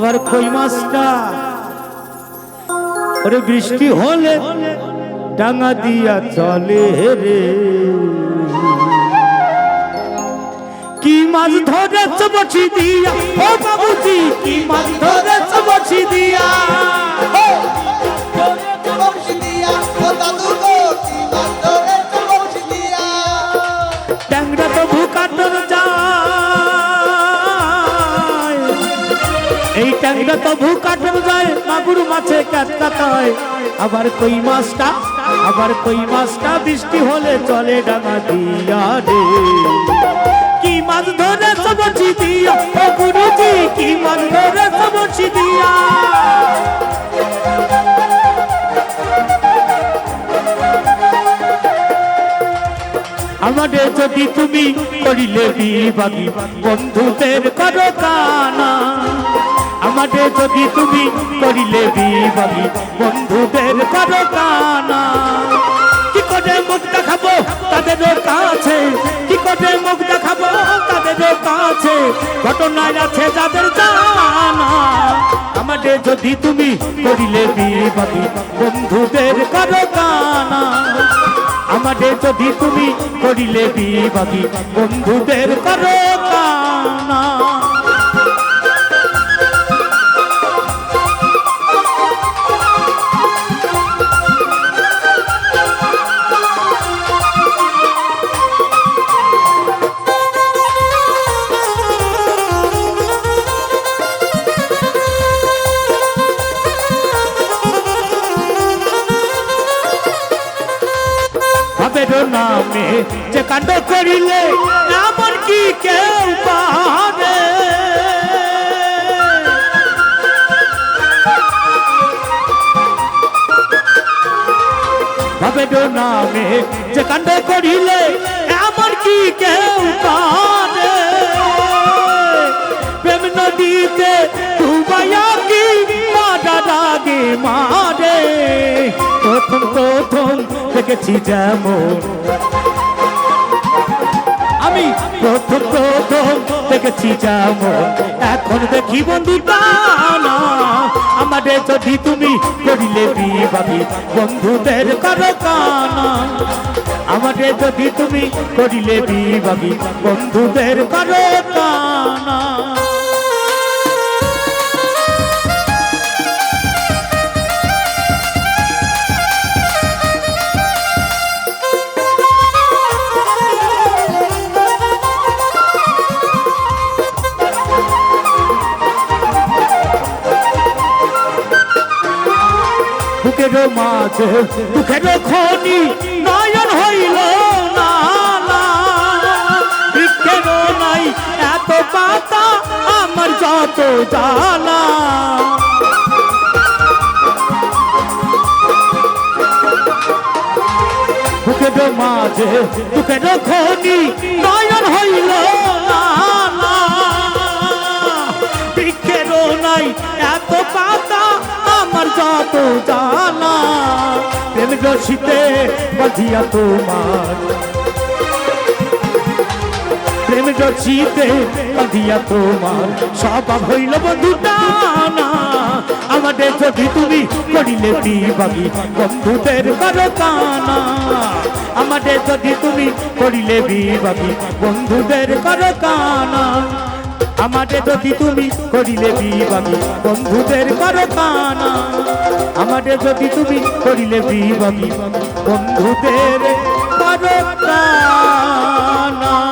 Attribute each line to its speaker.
Speaker 1: আবার কই মাছটা ওরে বৃষ্টি হলে ডাঙা দিয়া চলে রে। কি মাছ ধরেছ বছি দিয়া? ও বাবুজি কি মাছ ধরেছ বছি দিয়া? ট্যাংরা তো ভুকাটর যায় এই ট্যাংরা তো ভুকাটর যায় মাগুর মাছে কাতকাতায় আবার কই মাছটা, আবার কই মাছটা, বৃষ্টি হলে চলে ডাঙা দিয়া রে। কি মাছ ধরে সবছি দিয়া? ও গুরুজি, কি মাছ ধরে সবছি দিয়া? আমাদের যদি তুমি করিলে বিবাগী বন্ধুদের করো কানা। আমাদের যদি তুমি করিলে বিবাগী বন্ধুদের করো কানা কি করে মুখ দেখাবো তাদের কাছে? কি করে মুখ দেখাবো তাদের কাছে? ঘটনায় আছে যাদের জানা। আমাদের যদি তুমি করিলে বিবাগী বন্ধুদের করো কানা আমাদের যদি তুমি করিলে বিবাগী বন্ধুদের করো কানা ভাবের নামে। যে কাণ্ড করিলে আমার কি কেউ পারে ভাবের নামে যে কাণ্ড করিলে আমার কি কেউ পারে দেখেছি যেমন। আমি প্রথম প্রথম দেখেছি যেমন। এখন দেখি বন্ধু আমাদের যদি তুমি করিলে বিবাহী বন্ধুদের করো কানা আমাদের যদি তুমি করিলে বিবাহী বন্ধুদের করো কানা বুকের মাঝে দুঃখের খনি, নয়ন হইল। বৃক্ষের নাই এত পাতা, আমার যত জ্বালা বুকের মাঝে দুঃখের খনি, নয়ন হইল প্রেম রশিতে বাঁধিয়া তোমার। প্রেম রচিতে বাঁধিয়া তোমার। স্বভাব হইল বন্ধু টানা আমাদের যদি তুমি করিলে বিবাগী বন্ধুদের করো কানা আমাদের যদি তুমি করিলে বিবাগী বন্ধুদের করো কানা আমাদের যদি তুমি করিলে বিবামি বন্ধুদের করো কানা। আমাদের যদি তুমি করিলে বিবামি বন্ধুদের করো কানা।